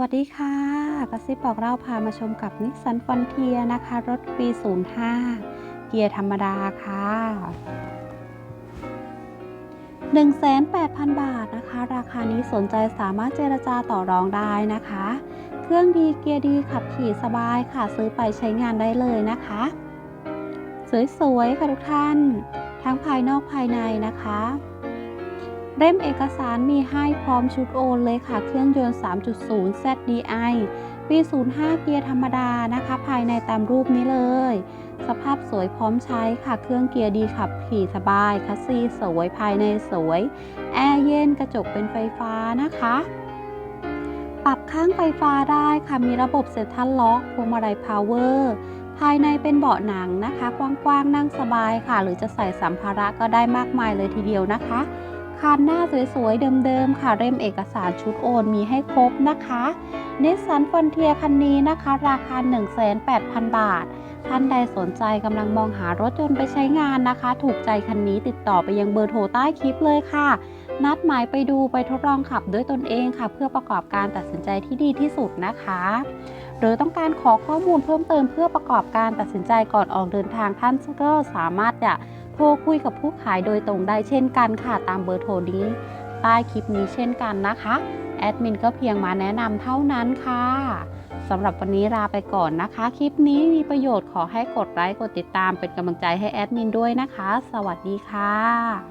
วัสดีค่ะกระซิบบอกเราพามาชมกับนิสสันฟอนเทียนะคะ รถปี 05 เกียร์ธรรมดาค่ะ 1,800,000 บาทนะคะ ราคานี้สนใจสามารถเจรจาต่อรองได้นะคะ เครื่องดีเกียร์ดีขับขี่สบายค่ะ ซื้อไปใช้งานได้เลยนะคะ สวยๆ ค่ะทุกท่าน ทั้งภายนอกภายในนะคะ เล่มเอกสารมีให้พร้อมชุดโอนเลยค่ะ เครื่องยนต์ 3.0 ZDI ปี 05 เกียร์ธรรมดานะคะ ภายในตามรูปนี้เลย สภาพสวยพร้อมใช้ค่ะ เครื่องเกียร์ดีขับขี่สบายคัสซีสวยภายในสวย แอร์เย็นกระจกเป็นไฟฟ้านะคะ ปรับข้างไฟฟ้าได้ค่ะ มีระบบเซ็นทรัลล็อกพวงมาลัยพาวเวอร์ภายในเป็นเบาะหนังนะคะ กว้างๆนั่งสบายค่ะ หรือจะใส่สัมภาระก็ได้มากมายเลยทีเดียวนะคะ คันหน้าสวยๆ เดิมๆ ค่ะ เล่มเอกสารชุดโอนมีให้ครบนะคะนิสสันฟอนเทียคันนี้นะคะ ราคา 1,800,000 บาท ท่านใดสนใจกำลังมองหารถยนต์ไปใช้งานนะคะ ถูกใจคันนี้ติดต่อไปยังเบอร์โทรใต้คลิปเลยค่ะ นัดหมายไปดูไปทดลองขับด้วยตนเองค่ะ เพื่อประกอบการตัดสินใจที่ดีที่สุดนะคะ หรือต้องการขอข้อมูลเพิ่มเติมเพื่อประกอบการตัดสินใจก่อนออกเดินทางท่านก็สามารถจะ โทรคุยกับผู้ขายโดยตรงได้เช่นกันค่ะตามเบอร์โทรนี้ใต้คลิปนี้เช่นกันนะคะ แอดมินก็เพียงมาแนะนำเท่านั้นค่ะสำหรับวันนี้ลาไปก่อนนะคะ คลิปนี้มีประโยชน์ขอให้กดไลค์กดติดตามเป็นกำลังใจให้แอดมินด้วยนะคะ สวัสดีค่ะ